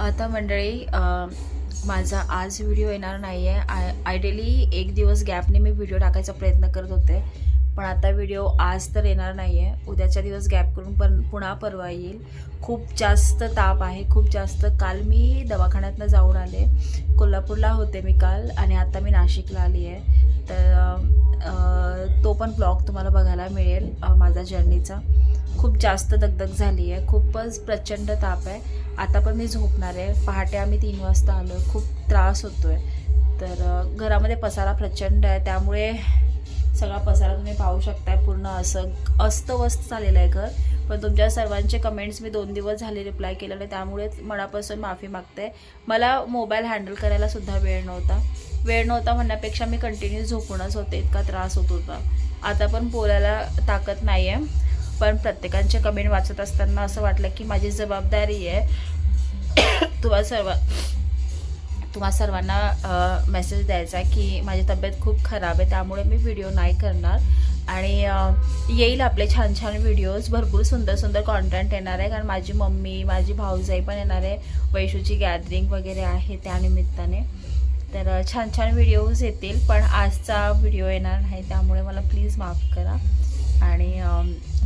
आता मंडळी माझा आज व्हिडिओ येणार नाही आहे आय आयडियली एक दिवस गॅपने मी व्हिडिओ टाकायचा प्रयत्न करत होते. पण आता व्हिडिओ आज तर येणार नाही आहे उद्याच्या दिवस गॅप करून पण पुन्हा परवा येईल. खूप जास्त ताप आहे. खूप जास्त काल मी दवाखान्यातनं जाऊन आले. कोल्हापूरला होते मी काल आणि आता मी नाशिकला आली आहे तर तो पण ब्लॉग तुम्हाला बघायला मिळेल माझा जर्नीचा खूप जास्त दगदग झाली आहे. खूपच प्रचंड ताप आहे. आता पण मी झोपणार आहे. पहाटे आम्ही तीन वाजता आलो खूप त्रास होतो आहे तर घरामध्ये पसारा प्रचंड आहे. त्यामुळे सगळा पसारा तुम्ही पाहू शकताय. पूर्ण असं अस्तव्यस्त झालेलं आहे घर. पण तुमच्या सर्वांचे कमेंट्स मी दोन दिवस झाले रिप्लाय केलेले. त्यामुळे मनापासून माफी मागते. मला मोबाईल हँडल करायला सुद्धा वेळ नव्हता. वेळ नव्हता म्हणण्यापेक्षा मी कंटिन्यू झोपूनच होते. इतका त्रास होत होता. आता पण बोलायला ताकद नाही आहे पण प्रत्येकांचे कमेंट वाचत असताना असं वाटलं की माझी जबाबदारी आहे. तुम्हा सर्व तुम्हा सर्वांना मेसेज द्यायचा आहे की माझी तब्येत खूप खराब आहे त्यामुळे मी व्हिडिओ नाही करणार. आणि येईल आपले छान छान व्हिडिओज भरपूर सुंदर सुंदर कॉन्टेंट येणार आहे. कारण माझी मम्मी माझी भाऊजाई पण येणार आहे. वैशूची गॅदरिंग वगैरे आहे त्यानिमित्ताने तर छान छान व्हिडिओज येतील पण आजचा व्हिडिओ येणार नाही त्यामुळे मला प्लीज माफ करा. आणि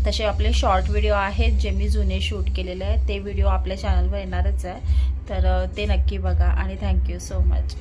तसे आपले शॉर्ट व्हिडिओ आहेत जे मी जुने शूट केलेले आहेत ते व्हिडिओ आपल्या चॅनलवर येणारच आहे. तर ते नक्की बघा आणि थँक्यू सो मच